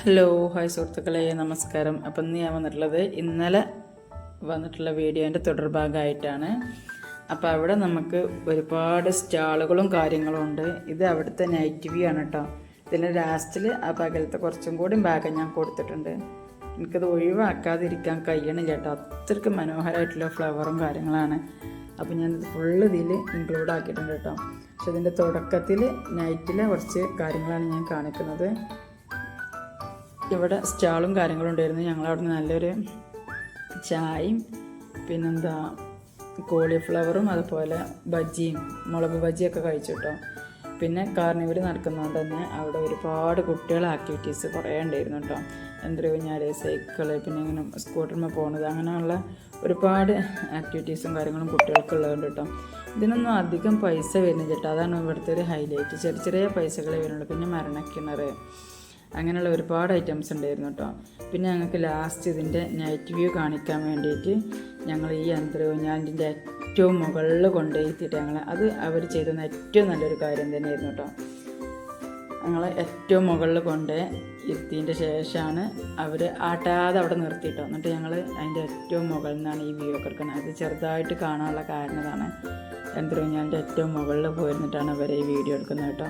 Hello hi സുഹൃത്തുക്കളെ നമസ്കാരം. അപ്പം ഇന്ന് ഞാൻ വന്നിട്ടുള്ളത് ഇന്നലെ വന്നിട്ടുള്ള വീഡിയോന്റെ തുടർഭാഗമായിട്ടാണ്. അപ്പോൾ അവിടെ നമുക്ക് ഒരുപാട് സ്റ്റാളുകളും കാര്യങ്ങളും ഉണ്ട്. ഇത് അവിടുത്തെ നൈറ്റ് വ്യൂ ആണ് കേട്ടോ. ഇതിന്റെ ലാസ്റ്റിൽ ആ പകലത്തെ കുറച്ചും കൂടി ഭാഗം ഞാൻ കൊടുത്തിട്ടുണ്ട്. എനിക്കത് ഒഴിവാക്കാതിരിക്കാൻ കഴിയണില്ല കേട്ടോ. അത്രയ്ക്ക് മനോഹരമായിട്ടുള്ള ഫ്ലവറും കാര്യങ്ങളാണ്. അപ്പോൾ ഞാൻ ഫുള്ള് ഇതിൽ ഇൻക്ലൂഡ് ആക്കിയിട്ടുണ്ട് കേട്ടോ. പക്ഷെ ഇതിന്റെ തുടക്കത്തിൽ നൈറ്റിലെ കുറച്ച് കാര്യങ്ങളാണ് ഞാൻ കാണിക്കുന്നത്. ഇവിടെ സ്റ്റാളും കാര്യങ്ങളും ഉണ്ടായിരുന്നു. ഞങ്ങൾ അവിടെ നല്ലൊരു ചായയും പിന്നെന്താ കോളിഫ്ലവറും അതുപോലെ ബജ്ജിയും മുളക് ബജ്ജിയൊക്കെ കഴിച്ചു കേട്ടോ പിന്നെ കാർണിവൽ നടക്കുന്നതുകൊണ്ട് തന്നെ അവിടെ ഒരുപാട് കുട്ടികളെ ആക്ടിവിറ്റീസ് കുറേ ഉണ്ടായിരുന്നു കേട്ടോ എന്തൊരു ഞാൻ സൈക്കിൾ പിന്നെ ഇങ്ങനെ സ്കൂട്ടറിൽ പോകുന്നത് അങ്ങനെയുള്ള ഒരുപാട് ആക്ടിവിറ്റീസും കാര്യങ്ങളും കുട്ടികൾക്കുള്ളതുണ്ട് കേട്ടോ ഇതിനൊന്നും അധികം പൈസ വരുന്നില്ല കേട്ടോ അതാണ് ഇവിടുത്തെ ഒരു ഹൈലൈറ്റ് ചെറിയ ചെറിയ പൈസകളെ വരുന്നുള്ളൂ. പിന്നെ മരണക്കിണർ അങ്ങനെയുള്ള ഒരുപാട് ഐറ്റംസ് ഉണ്ടായിരുന്നു കേട്ടോ പിന്നെ ഞങ്ങൾക്ക് ലാസ്റ്റ് ഇതിന്റെ നൈറ്റ് വ്യൂ കാണിക്കാൻ വേണ്ടിയിട്ട് ഞങ്ങൾ ഈ യന്ത്രഊഞ്ഞാലിന്റെ ഏറ്റവും മുകളിൽ കൊണ്ടുപോയിത്തിട്ട് ഞങ്ങൾ അത് അവർ ചെയ്തുന്ന ഏറ്റവും നല്ലൊരു കാര്യം തന്നെയായിരുന്നു കേട്ടോ ഞങ്ങൾ ഏറ്റവും മുകളിൽ കൊണ്ട് എത്തിയതിന്റെ ശേഷമാണ് അവർ ആട്ടാതെ അവിടെ നിർത്തിയിട്ടോ എന്നിട്ട് ഞങ്ങൾ അതിന്റെ ഏറ്റവും മുകളിൽ നിന്നാണ് ഈ വ്യൂ ഒക്കെ എടുക്കുന്നത്. അത് ചെറുതായിട്ട് കാണാനുള്ള കാരണതാണ് യന്ത്രഊഞ്ഞാലിന്റെ ഏറ്റവും മുകളിൽ പോയിരുന്നിട്ടാണ് അവർ ഈ വീഡിയോ എടുക്കുന്നത് കേട്ടോ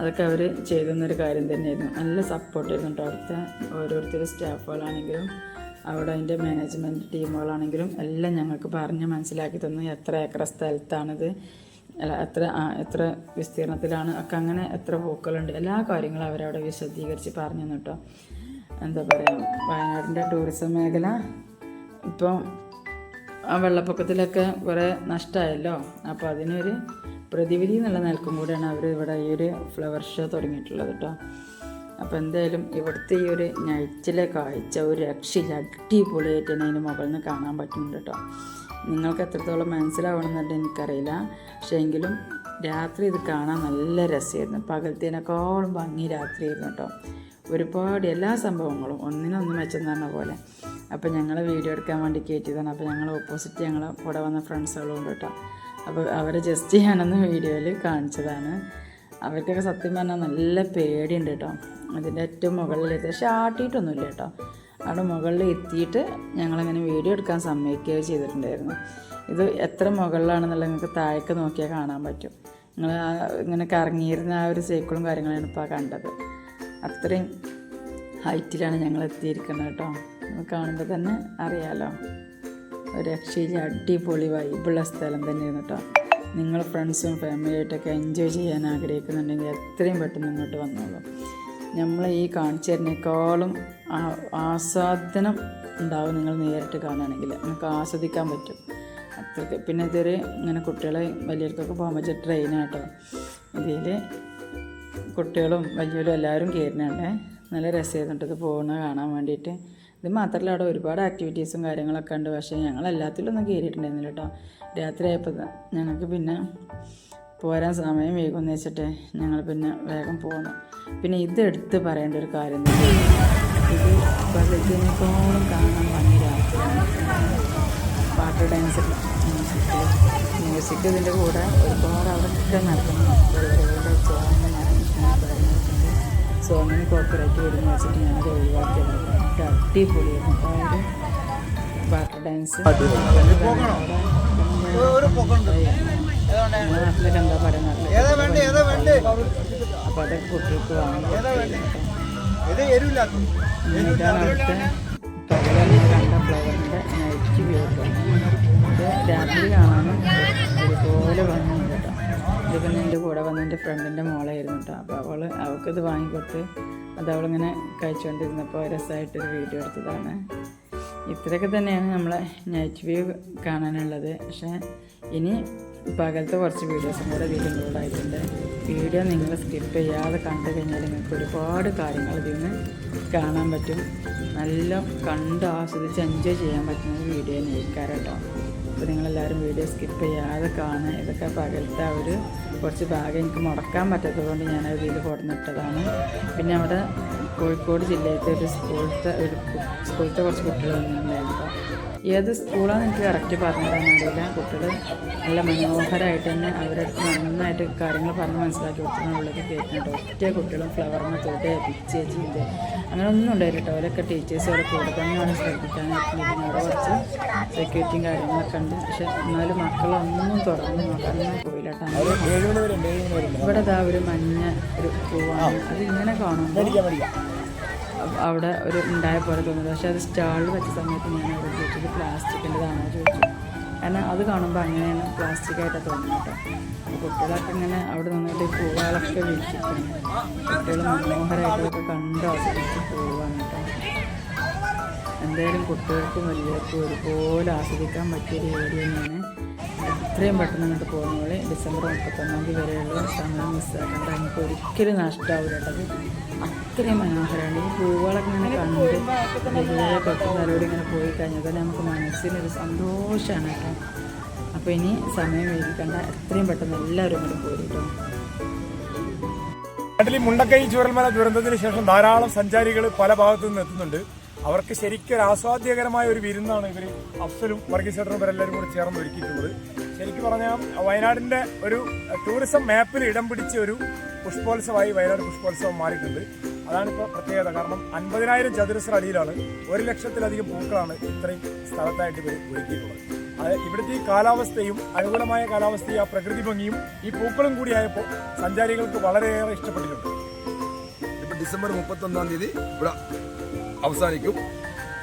അതൊക്കെ അവർ ചെയ്തെന്നൊരു കാര്യം തന്നെയായിരുന്നു. നല്ല സപ്പോർട്ടായിരുന്നു കേട്ടോ അവിടുത്തെ ഓരോരുത്തരുടെ സ്റ്റാഫുകളാണെങ്കിലും അവിടെ അതിന്റെ മാനേജ്മെന്റ് ടീമുകളാണെങ്കിലും എല്ലാം ഞങ്ങൾക്ക് പറഞ്ഞ് മനസ്സിലാക്കി തന്നു. എത്ര ഏക്കർ സ്ഥലത്താണിത്. അല്ല എത്ര എത്ര വിസ്തീർണത്തിലാണ്. ഒക്കെ അങ്ങനെ എത്ര പൂക്കളുണ്ട്. എല്ലാ കാര്യങ്ങളും അവരവിടെ വിശദീകരിച്ച് പറഞ്ഞു കേട്ടോ എന്താ പറയുക വയനാടിന്റെ ടൂറിസം മേഖല ഇപ്പം ആ വെള്ളപ്പൊക്കത്തിലൊക്കെ കുറേ നഷ്ടമായല്ലോ അപ്പോൾ അതിനൊരു പ്രതിവിധി എന്നുള്ള നിലക്കും കൂടെയാണ് അവർ ഇവിടെ ഈ ഒരു ഫ്ലവർ ഷോ തുടങ്ങിയിട്ടുള്ളത് കേട്ടോ അപ്പോൾ എന്തായാലും ഇവിടുത്തെ ഈ ഒരു നൈറ്റിലെ കാഴ്ച ഒരു രക്ഷയില്ല അടിപൊളിയായിട്ട് തന്നെ അതിന് മുകളിൽ നിന്ന് കാണാൻ പറ്റുന്നുണ്ട് കേട്ടോ നിങ്ങൾക്ക് എത്രത്തോളം മനസ്സിലാവണമെന്നുണ്ട് എനിക്കറിയില്ല. പക്ഷേ എങ്കിലും രാത്രി ഇത് കാണാൻ നല്ല രസമായിരുന്നു. പകൽത്തേനേക്കാളും ഭംഗി രാത്രിയായിരുന്നു കേട്ടോ ഒരുപാട് എല്ലാ സംഭവങ്ങളും ഒന്നിനൊന്ന് മെച്ചം പറഞ്ഞ പോലെ. അപ്പോൾ ഞങ്ങൾ വീഡിയോ എടുക്കാൻ വേണ്ടി കയറ്റിയതാണ് അപ്പോൾ ഞങ്ങൾ ഓപ്പോസിറ്റ് ഞങ്ങൾ കൂടെ വന്ന ഫ്രണ്ട്സുകളും ഉണ്ട് കേട്ടോ അപ്പോൾ അവരെ ജസ്റ്റ് ഞാനൊന്ന് വീഡിയോയിൽ കാണിച്ചതാണ്. അവർക്കൊക്കെ സത്യം പറഞ്ഞാൽ നല്ല പേടിയുണ്ട് കേട്ടോ. അതിന്റെ ഏറ്റവും മുകളിലെത്തി. പക്ഷെ ആട്ടിയിട്ടൊന്നുമില്ല കേട്ടോ. അവിടെ മുകളിൽ എത്തിയിട്ട് ഞങ്ങളങ്ങനെ വീഡിയോ എടുക്കാൻ സമ്മതിക്കുകയോ ചെയ്തിട്ടുണ്ടായിരുന്നു. ഇത് എത്ര മുകളിലാണെന്നുള്ള നിങ്ങൾക്ക് താഴേക്ക് നോക്കിയാൽ കാണാൻ പറ്റും. നിങ്ങൾ ഇങ്ങനെ കറങ്ങിയിരുന്ന ആ ഒരു സൈക്കിളും കാര്യങ്ങളാണ് ഇപ്പോൾ കണ്ടത്. അത്രയും ഹൈറ്റിലാണ് ഞങ്ങൾ എത്തിയിരിക്കുന്നത് കേട്ടോ. കാണുമ്പോൾ തന്നെ അറിയാലോ. ഒരു രക്ഷയില്ല അടിപൊളി വൈബുള്ള സ്ഥലം തന്നെയാണ് കേട്ടോ നിങ്ങൾ ഫ്രണ്ട്സും ഫാമിലിയായിട്ടൊക്കെ എൻജോയ് ചെയ്യാൻ ആഗ്രഹിക്കുന്നുണ്ടെങ്കിൽ എത്രയും പെട്ടെന്ന് ഇങ്ങോട്ട് വന്നോളൂ. നമ്മൾ ഈ കാണിച്ചു തരുന്നേക്കാളും ആസ്വാദനം ഉണ്ടാവും നിങ്ങൾ നേരിട്ട് കാണുകയാണെങ്കിൽ. നിങ്ങൾക്ക് ആസ്വദിക്കാൻ പറ്റും. അത്രയ്ക്ക്. പിന്നെ ഇതൊരു ഇങ്ങനെ കുട്ടികളെ വലിയവർക്കൊക്കെ പോകാൻ പറ്റിയ ട്രെയിനാട്ടോ ഇതിൽ കുട്ടികളും വലിയവരും എല്ലാവരും കയറുന്നുണ്ട് നല്ല രസമായിരുന്നു ഇത് പോകുന്നത് കാണാൻ വേണ്ടിയിട്ട്. ഇത് മാത്രമല്ല അവിടെ ഒരുപാട് ആക്ടിവിറ്റീസും കാര്യങ്ങളൊക്കെ ഉണ്ട്. പക്ഷേ ഞങ്ങൾ എല്ലാത്തിലും ഒന്നും കയറിയിട്ടുണ്ടായിരുന്നില്ല കേട്ടോ. രാത്രി ആയപ്പോൾ ഞങ്ങൾക്ക് പിന്നെ പോരാൻ സമയം വേഗം വെച്ചിട്ട് ഞങ്ങൾ പിന്നെ വേഗം പോന്നു. പിന്നെ ഇത് എടുത്ത് പറയേണ്ട ഒരു കാര്യം ഇത് പകൽത്തിനേക്കാളും കാണാൻ ഭംഗി പാട്ട് ഡാൻസ് മ്യൂസിക് ഇതിന്റെ കൂടെ ഒരുപാട് അവർക്കൊക്കെ നടക്കുന്നു. സോമിന് കോപ്പറേറ്റ് വരുന്ന വെച്ചിട്ട് ഞാനത് എനിക്ക് അടിപൊളിയായിരുന്നു. ഒരു പാട്ട് ഡാൻസ് നാട്ടിലൊക്കെ എന്താ പറയുന്നത് അപ്പോൾ അതൊക്കെ കുട്ടികൾക്ക് വാങ്ങി ഇതാണ് അവിടുത്തെ പകലന്ന് കണ്ട ഫ്ലവറിന്റെ നൈറ്റ് വ്യൂ ഇത് രാത്രി കാണാനും ഒരുപോലെ ഭംഗിയുണ്ട് കേട്ടോ. ഇത് പിന്നെ എന്റെ കൂടെ വന്ന എന്റെ ഫ്രണ്ടിന്റെ മോളായിരുന്നു കേട്ടോ. അപ്പോൾ അവൾ അവൾക്കിത് വാങ്ങിക്കൊടുത്ത് അത് അവളിങ്ങനെ കഴിച്ചുകൊണ്ടിരുന്നപ്പോൾ രസമായിട്ടൊരു വീഡിയോ എടുത്തതാണ്. ഇത്രയൊക്കെ തന്നെയാണ് നമ്മളെ നൈറ്റ് വ്യൂ കാണാനുള്ളത്. പക്ഷേ ഇനി പകലത്തെ കുറച്ച് വീഡിയോസും കൂടെ ഇതിൽ ഇൻക്ലൂഡായിട്ടുണ്ട് വീഡിയോ നിങ്ങൾ സ്കിപ്പ് ചെയ്യാതെ കണ്ടു കഴിഞ്ഞാൽ നിങ്ങൾക്ക് ഒരുപാട് കാര്യങ്ങൾ ഇതിൽ നിന്ന് കാണാൻ പറ്റും. നല്ല കണ്ട് ആസ്വദിച്ച് എൻജോയ് ചെയ്യാൻ പറ്റുന്ന വീഡിയോ നയിക്കാറ് കേട്ടോ. അപ്പോൾ നിങ്ങളെല്ലാവരും വീഡിയോ സ്കിപ്പ് ചെയ്യാതെ കാണുക. ഇതൊക്കെ പകലത്തെ ഒരു കുറച്ച് ഭാഗം എനിക്ക് മുടക്കാൻ പറ്റാത്തത് കൊണ്ട് ഞാനത് ഇതിൽ കൊടുന്നിട്ടതാണ് പിന്നെ അവിടെ കോഴിക്കോട് ജില്ലയിലത്തെ ഒരു സ്കൂളത്തെ ഒരു സ്കൂളത്തെ കുറച്ച് കുട്ടികൾ വന്നിട്ടുണ്ടായിരുന്നു. ഏത് സ്കൂളാണെന്ന് എനിക്ക് കറക്റ്റ് പറഞ്ഞു തരാൻ അറിയില്ല. കുട്ടികൾ നല്ല മനോഹരമായിട്ട് തന്നെ അവരടുത്ത് നന്നായിട്ട് കാര്യങ്ങൾ പറഞ്ഞ് മനസ്സിലാക്കി കൊടുക്കുന്നുള്ളത് കേൾക്കുന്നുണ്ട് ഒറ്റ കുട്ടികളും ഫ്ലവറിനെ തൊട്ട് പിച്ച് ചെയ്ത്. അങ്ങനെ ഒന്നും ഉണ്ടായില്ല കേട്ടോ. അവരൊക്കെ ടീച്ചേഴ്സ് അവരെ കൂടെ തന്നെയാണ് ശ്രദ്ധിക്കാനായിട്ട് അവിടെ കുറച്ച് സെക്യൂരിറ്റിയും കാര്യങ്ങളൊക്കെ ഉണ്ട് പക്ഷെ എന്നാലും മക്കളൊന്നും തുറന്നു നോക്കാൻ പോയില്ല കേട്ടോ. ഇവിടെ ഇതാ ഒരു മഞ്ഞ ഒരു പൂവാണ്. അത് ഇങ്ങനെ കാണുമ്പോൾ അവിടെ ഒരു ഉണ്ടായ പോലെ തോന്നുന്നത് പക്ഷേ അത് സ്റ്റാളിൽ വെച്ച സമയത്ത് ഞാൻ അവിടെ ചോദിച്ചത് പ്ലാസ്റ്റിക്കിന്റെതാണോ ചോദിച്ചു. കാരണം അത് കാണുമ്പോൾ അങ്ങനെയാണ് പ്ലാസ്റ്റിക് ആയിട്ട് തോന്നുന്നത് കേട്ടോ. കുട്ടികളൊക്കെ ഇങ്ങനെ അവിടെ നിന്നിട്ട് പൂവാളൊക്കെ വിളിച്ചിട്ടുണ്ട് കുട്ടികൾ മനോഹരമായിട്ടൊക്കെ കണ്ട് ആസ്വദിച്ച് പോവാണ് കേട്ടോ. എന്തായാലും കുട്ടികൾക്കും വലിയവർക്കും ഒരുപോലെ ആസ്വദിക്കാൻ പറ്റിയൊരു ഏരിയ തന്നെയാണ്. എത്രയും പെട്ടെന്ന് അങ്ങോട്ട് പോകുന്നവളെ ഡിസംബർ മുപ്പത്തൊന്നാം തീയതി വരെയുള്ള സമയം മിസ്സാക്കേണ്ട നമുക്ക് ഒരിക്കലും നഷ്ടമാവില്ല കേട്ടത് അത്രയും മനോഹരമാണ്. ഈ പൂവുകളൊക്കെ ഇങ്ങനെ കണ്ട് വലിയ പെട്ടെന്നവരോട് ഇങ്ങനെ പോയി കഴിഞ്ഞാൽ തന്നെ നമുക്ക് മനസ്സിനൊരു സന്തോഷമാണ് കേട്ടോ. അപ്പോൾ ഇനി സമയം വൈകിക്കണ്ട. എത്രയും പെട്ടെന്ന് എല്ലാവരും കൂടെ പോയി കേട്ടോ. നാട്ടിൽ ഈ മുണ്ടക്കൈ ചൂരൽമല ദുരന്തത്തിന് ശേഷം ധാരാളം സഞ്ചാരികൾ പല ഭാഗത്തു നിന്ന് എത്തുന്നുണ്ട്. അവർക്ക് ശരിക്കും ഒരു ആസ്വാദ്യകരമായ ഒരു വിരുന്നാണ് ഇവർ അഫ്സലും വർഗീസേട്ടനും ഇവരെല്ലാവരും കൂടി ചേർന്ന് ഒരുക്കിയിട്ടുള്ളത്. ശരിക്കും പറഞ്ഞാൽ വയനാടിന്റെ ഒരു ടൂറിസം മാപ്പിൽ ഇടം പിടിച്ച ഒരു പുഷ്പോത്സവമായി വയനാട് പുഷ്പോത്സവം മാറിയിട്ടുണ്ട്. അതാണിപ്പോൾ പ്രത്യേകത. കാരണം അൻപതിനായിരം ചതുരശ്ര അടിയിലാണ് ഒരു ലക്ഷത്തിലധികം പൂക്കളാണ് ഇത്രയും സ്ഥലത്തായിട്ട് ഇവർ ഒരുക്കിയിട്ടുള്ളത്. അത് ഇവിടുത്തെ ഈ കാലാവസ്ഥയും അനുകൂലമായ കാലാവസ്ഥയും ആ പ്രകൃതി ഭംഗിയും ഈ പൂക്കളും കൂടിയായപ്പോൾ സഞ്ചാരികൾക്ക് വളരെയേറെ ഇഷ്ടപ്പെട്ടിട്ടുണ്ട്. ഇപ്പം ഡിസംബർ മുപ്പത്തൊന്നാം തീയതി ഇവിടെ അവസാനിക്കും.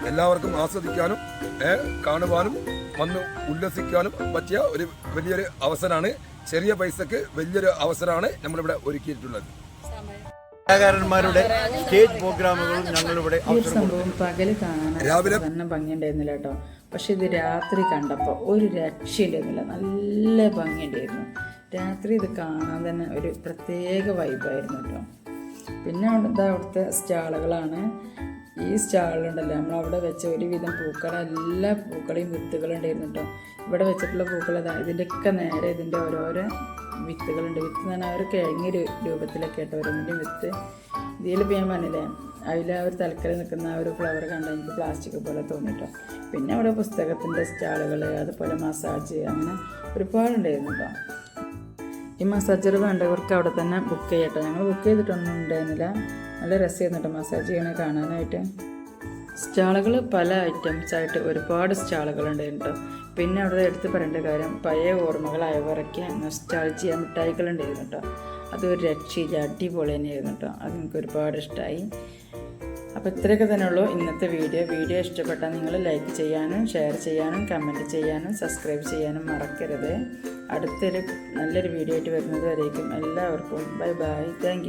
എല്ലാവർക്കും ആസ്വദിക്കാനും കാണുവാനും വന്ന് ഉല്ലസിക്കാനും പറ്റിയ ഒരു വലിയൊരു അവസരമാണ് ചെറിയ പൈസക്ക് വലിയൊരു അവസരമാണ് നമ്മളിവിടെ ഒരുക്കിയിട്ടുള്ളത്. കലാകാരന്മാരുടെ സ്റ്റേജ് പ്രോഗ്രാമുകളും ഞങ്ങളിവിടെ സംഭവം പകൽ കാണാൻ രാവിലെ- ഭംഗിയുണ്ടായിരുന്നില്ല കേട്ടോ. പക്ഷെ ഇത് രാത്രി കണ്ടപ്പോൾ ഒരു രക്ഷയില്ലായിരുന്നില്ല. നല്ല ഭംഗിയുണ്ടായിരുന്നു. രാത്രി ഇത് കാണാൻ തന്നെ ഒരു പ്രത്യേക വൈബായിരുന്നു കേട്ടോ. പിന്നെ അവിടെ ഇതാ അവിടുത്തെ സ്റ്റാളുകളാണ്. ഈ സ്റ്റാളിലുണ്ടല്ലോ നമ്മളവിടെ വെച്ച ഒരുവിധം പൂക്കൾ എല്ലാ പൂക്കളെയും വിത്തുകളുണ്ടായിരുന്നു കേട്ടോ. ഇവിടെ വെച്ചിട്ടുള്ള പൂക്കൾ ഇതാ ഇതിന്റെയൊക്കെ നേരെ ഇതിന്റെ ഓരോരോ വിത്തുകളുണ്ട്. വിത്ത് എന്ന് പറഞ്ഞാൽ ഒരു കിഴങ്ങി രൂപത്തിലൊക്കെ ആയിട്ട് ഓരോന്നിന്റെ വിത്ത്. ഇതിലിപ്പോൾ ഞാൻ പറഞ്ഞില്ലേ അതിൽ ആ ഒരു തലക്കറി നിൽക്കുന്ന ആ ഒരു ഫ്ലവർ കണ്ടാൽ എനിക്ക് പ്ലാസ്റ്റിക് പോലെ തോന്നിട്ടോ. പിന്നെ അവിടെ പുസ്തകത്തിന്റെ സ്റ്റാളുകൾ അതുപോലെ മസാജ് അങ്ങനെ ഒരുപാടുണ്ടായിരുന്നു കേട്ടോ. ഈ മസാജർ വേണ്ടവർക്ക് അവിടെ തന്നെ ബുക്ക് ചെയ്യട്ടോ. ഞങ്ങൾ ബുക്ക് ചെയ്തിട്ടൊന്നും ഉണ്ടായിരുന്നില്ല. നല്ല രസമായിരുന്നു കേട്ടോ മസാജ് ചെയ്യണേ കാണാനായിട്ട്. സ്റ്റാളുകൾ പല ഐറ്റംസ് ആയിട്ട് ഒരുപാട് സ്റ്റാളുകൾ ഉണ്ടായിരുന്നു കേട്ടോ. പിന്നെ അവിടെ എടുത്ത് പറയേണ്ട കാര്യം പഴയ ഓർമ്മകൾ അയവറയ്ക്ക് നൊസ്റ്റാൾജിയ മിഠായികളുണ്ടായിരുന്നു കേട്ടോ. അതൊരു രക്ഷയില്ല അടിപൊളി തന്നെയായിരുന്നു കേട്ടോ. അത് നിങ്ങൾക്ക് ഒരുപാട് ഇഷ്ടമായി അപ്പോൾ ഇത്രയൊക്കെ തന്നെ ഉള്ളൂ ഇന്നത്തെ വീഡിയോ. വീഡിയോ ഇഷ്ടപ്പെട്ടാൽ നിങ്ങൾ ലൈക്ക് ചെയ്യാനും ഷെയർ ചെയ്യാനും കമന്റ് ചെയ്യാനും സബ്സ്ക്രൈബ് ചെയ്യാനും മറക്കരുത്. അടുത്തൊരു നല്ലൊരു വീഡിയോ ആയിട്ട് വരുന്നത് വരേക്കും. എല്ലാവർക്കും ബൈ ബൈ താങ്ക്